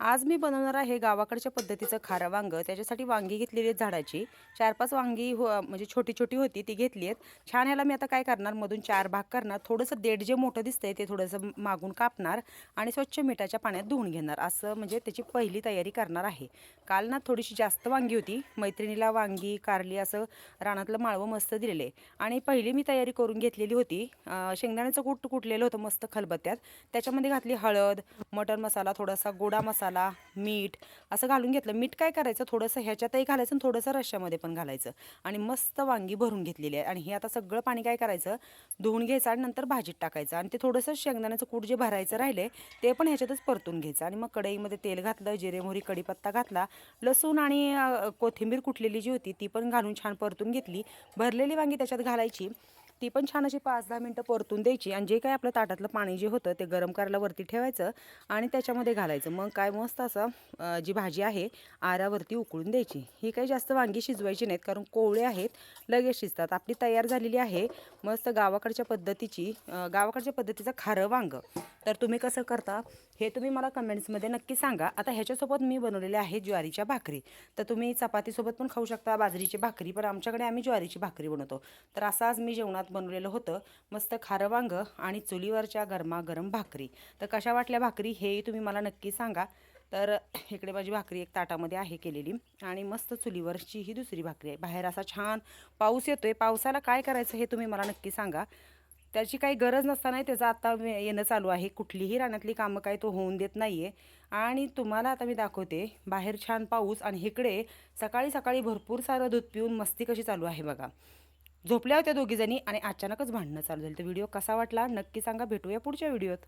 आज मी बनवणार आहे गावाकडच्या पद्धतीचं खारं वांग. त्याच्यासाठी वांगी घेतलेली आहेत झाडाची. चार पाच वांगी हो म्हणजे छोटी छोटी होती ती घेतली आहेत. छान ह्याला मी आता काय करणार मधून चार भाग करणार. थोडंसं देठ जे मोठं दिसतंय ते थोडंसं मागून कापणार आणि स्वच्छ मिठाच्या पाण्यात धुवून घेणार. असं म्हणजे त्याची पहिली तयारी करणार आहे. काल ना थोडीशी जास्त वांगी होती. मैत्रिणीला वांगी कारली असं रानातलं माळवं मस्त दिलेलं. आहे आणि पहिली मी तयारी करून घेतलेली होती. शेंगदाण्याचं कूट कुटलेलं होतं मस्त खलबत्त्यात. त्याच्यामध्ये घातली हळद मटण मसाला थोडासा गोडा मसाला मीठ असं घालून घेतलं. मीठ काय करायचं? थोडंसं ह्याच्यातही घालायचं आणि थोडंसं रश्श्यामध्ये पण घालायचं. आणि मस्त वांगी भरून घेतलेली आहे. आणि हे आता सगळं पाणी काय करायचं? धुवून घ्यायचं आणि नंतर भाजीत टाकायचं. आणि ते थोडंसं शेंगदाण्याचं कूट जे भरायचं राहिले ते पण ह्याच्यातच परतून घ्यायचं. आणि मग कढईमध्ये तेल घातलं जिरे मोहरी कढीपत्ता घातला लसूण आणि कोथिंबीर कुटलेली जी होती ती पण घालून छान परतून घेतली. भरलेली वांगी त्याच्यात घालायची. ती पण छान अशी पाच दहा मिनटं परतून द्यायची आणि जे काय आपलं ताटातलं पाणी जे होतं ते गरम करायला वरती ठेवायचं आणि त्याच्यामध्ये घालायचं. मग काय मस्त असं जी भाजी आहे आरावरती उकळून द्यायची. ही काही जास्त वांगी शिजवायची नाहीत कारण कोवळे आहेत लगेच शिजतात. आपली तयार झालेली आहे मस्त गावाकडच्या पद्धतीची गावाकडच्या पद्धतीचं खारं वांग. तर तुम्ही कसं करता हे तुम्ही मला कमेंट्समध्ये नक्की सांगा. आता ह्याच्यासोबत मी बनवलेले आहे ज्वारीच्या भाकरी. तर तुम्ही चपातीसोबत पण खाऊ शकता बाजरीची भाकरी पण आमच्याकडे आम्ही ज्वारीची भाकरी बनवतो. तर असं आज मी जेवणात बनवलेलं होतं. मस्त खारं वांग आणि चुलीवरच्या गरमागरम भाकरी. तर कशा वाटल्या भाकरी हेही तुम्ही मला नक्की सांगा. तर इकडे माझी भाकरी एक ताटामध्ये आहे केलेली आणि मस्त चुलीवरची ही दुसरी भाकरी आहे. बाहेर असा छान पाऊस येतोय. पावसाला काय करायचं हे तुम्ही मला नक्की सांगा. त्याची काही गरज नसताना त्याचं आता येणं चालू आहे. कुठलीही रानातली कामं काय तो होऊन देत नाही आहे आणि तुम्हाला आता मी दाखवते बाहेर छान पाऊस आणि इकडे सकाळी सकाळी भरपूर सारं दूध पिऊन मस्ती कशी चालू आहे बघा. झोपल्या होत्या दोघीजणी आणि अचानकच भांडणं चालू झाली. तर व्हिडिओ कसा वाटला? नक्की सांगा. भेटूया पुढच्या व्हिडिओत.